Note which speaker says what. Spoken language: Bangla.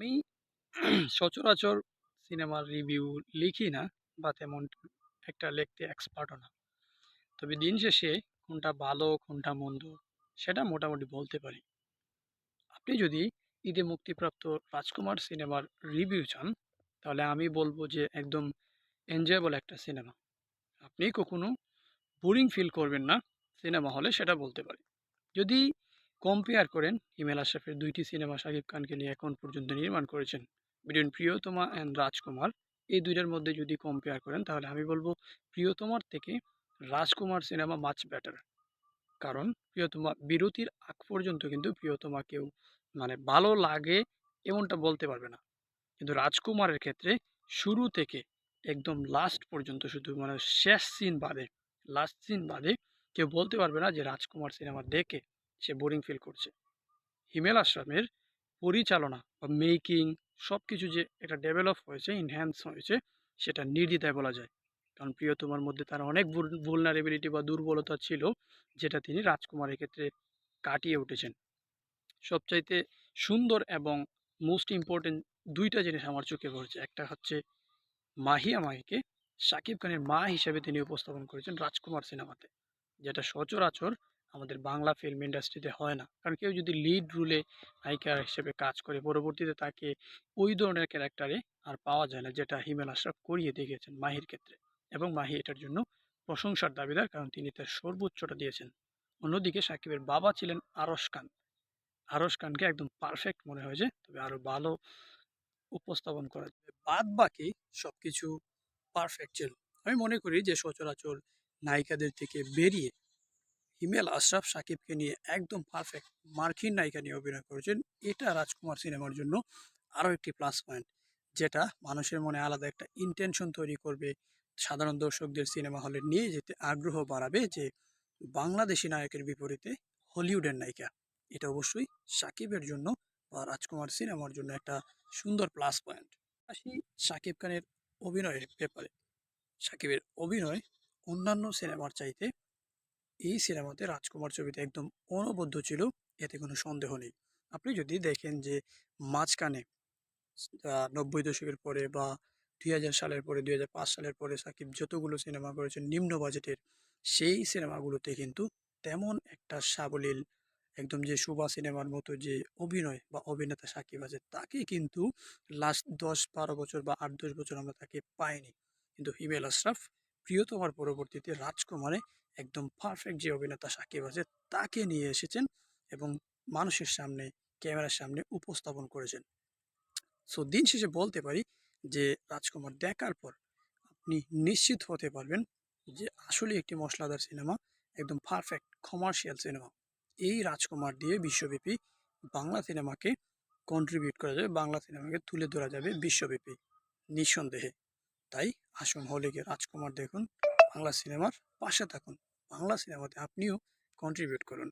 Speaker 1: আমি সচরাচর সিনেমার রিভিউ লিখি না বা তেমন একটা লিখতে এক্সপার্টও না। তবে দিন শেষে কোনটা ভালো, কোনটা মন্দ সেটা মোটামুটি বলতে পারি। আপনি যদি ঈদে মুক্তিপ্রাপ্ত 'রাজকুমার' সিনেমার রিভিউ চান, তাহলে আমি বলব যে একদম এনজয়েবল একটা সিনেমা। আপনি কখনো বোরিং ফিল করবেন না সিনেমা হলে সেটা বলতে পারি। যদি কম্পেয়ার করেন হিমেল আশরাফের দুইটি সিনেমা শাকিব খানকে নিয়ে এখন পর্যন্ত নির্মাণ করেছেন। বিটুইন 'প্রিয়তমা' অ্যান্ড 'রাজকুমার' এই দুইটার মধ্যে যদি কম্পেয়ার করেন তাহলে আমি বলব 'প্রিয়তমার' থেকে 'রাজকুমার' সিনেমা মাচ বেটার। কারণ 'প্রিয়তমা' বিরতির আগ পর্যন্ত কিন্তু 'প্রিয়তমা' কেউ মানে ভালো লাগে এমনটা বলতে পারবে না। কিন্তু 'রাজকুমারের' ক্ষেত্রে শুরু থেকে একদম লাস্ট পর্যন্ত শুধু মানে শেষ সিন বাদে, লাস্ট সিন বাদে কেউ বলতে পারবে না যে 'রাজকুমার' সিনেমা দেখে সে বোরিং ফিল করছে। হিমেল আশরাফের পরিচালনা বা মেকিং সব কিছু যে একটা ডেভেলপ হয়েছে, এনহ্যান্স হয়েছে সেটা নির্দ্বিধায় বলা যায়। কারণ 'প্রিয়তমার' মধ্যে তার অনেক ভুল vulnerability বা দুর্বলতা ছিল যেটা তিনি 'রাজকুমারের' ক্ষেত্রে কাটিয়ে উঠেছেন। সবচাইতে সুন্দর এবং মোস্ট ইম্পোর্টেন্ট ২ টা জিনিস আমার চোখে পড়েছে। একটা হচ্ছে মাহিয়া মাহিকে শাকিব খানের মা হিসেবে তিনি উপস্থাপন করেছেন 'রাজকুমার' সিনেমাতে। যেটা সচরাচর আমাদের বাংলা ফিল্ম ইন্ডাস্ট্রিতে হয় না। কারণ কেউ যদি লিড রুলে নায়িকা হিসেবে কাজ করে, পরবর্তীতে তাকে ওই ধরনের ক্যারেক্টারে আর পাওয়া যায় না, যেটা হিমেল আশরাফ করিয়ে দেখিয়েছেন মাহির ক্ষেত্রে। এবং মাহি এটার জন্য প্রশংসার দাবিদার, কারণ তিনি তার সর্বোচ্চটা দিয়েছেন। অন্যদিকে সাকিবের বাবা ছিলেন আরশ খান। আরশ খানকে একদম পারফেক্ট মনে হয়েছে। তবে আরও ভালো উপস্থাপন করা যাবে। বাদবাকি সবকিছু পারফেক্ট ছিল। আমি মনে করি যে সচরাচর নায়িকাদের থেকে বেরিয়ে হিমেল আশরাফ সাকিবকে নিয়ে একদম পারফেক্ট মার্কিন নায়িকা নিয়ে অভিনয় করেছেন। এটা 'রাজকুমার' সিনেমার জন্য আরও একটি প্লাস পয়েন্ট। যেটা মানুষের মনে আলাদা একটা ইনটেনশন তৈরি করবে। সাধারণ দর্শকদের সিনেমা হলে নিয়ে যেতে আগ্রহ বাড়াবে যে বাংলাদেশি নায়কের বিপরীতে হলিউডের নায়িকা। এটা অবশ্যই সাকিবের জন্য বা 'রাজকুমার' সিনেমার জন্য একটা সুন্দর প্লাস পয়েন্ট। আসি সাকিব খানের অভিনয়ের ব্যাপারে। সাকিবের অভিনয় অন্যান্য সিনেমার চাইতে এই সিনেমাতে 'রাজকুমার' ছবিতে একদম অনবদ্য ছিল, এতে কোনো সন্দেহ নেই। আপনি যদি দেখেন যে মাঝখানে নব্বই দশকের পরে বা ২০০০ সালের পরে ২০০৫ সালের পরে সাকিব যতগুলো সিনেমা করেছেন নিম্ন বাজেটের, সেই সিনেমাগুলোতে কিন্তু তেমন একটা সাবলীল, একদম যে 'সুভা' সিনেমার মতো যে অভিনয় বা অভিনেতা সাকিব আছে, তাকে কিন্তু লাস্ট দশ বারো বছর বা আট দশ বছর আমরা তাকে পাইনি। কিন্তু হিমেল আশরাফ 'প্রিয়তমার' পরবর্তীতে 'রাজকুমারে' একদম পারফেক্ট যে অভিনেতা সাকিব আছে তাকে নিয়ে এসেছেন এবং মানুষের সামনে ক্যামেরার সামনে উপস্থাপন করেছেন। সো দিন শেষে বলতে পারি যে 'রাজকুমার' দেখার পর আপনি নিশ্চিত হতে পারবেন যে আসলে একটি মশলাদার সিনেমা, একদম পারফেক্ট কমার্শিয়াল সিনেমা। এই 'রাজকুমার' দিয়ে বিশ্বব্যাপী বাংলা সিনেমাকে কন্ট্রিবিউট করা যাবে, বাংলা সিনেমাকে তুলে ধরা যাবে বিশ্বব্যাপী নিঃসন্দেহে। তাই আসুন হলে গিয়ে 'রাজকুমার' দেখুন, বাংলা সিনেমার পাশে থাকুন। বাংলা সিনেমাতে আপনিও কন্ট্রিবিউট করুন।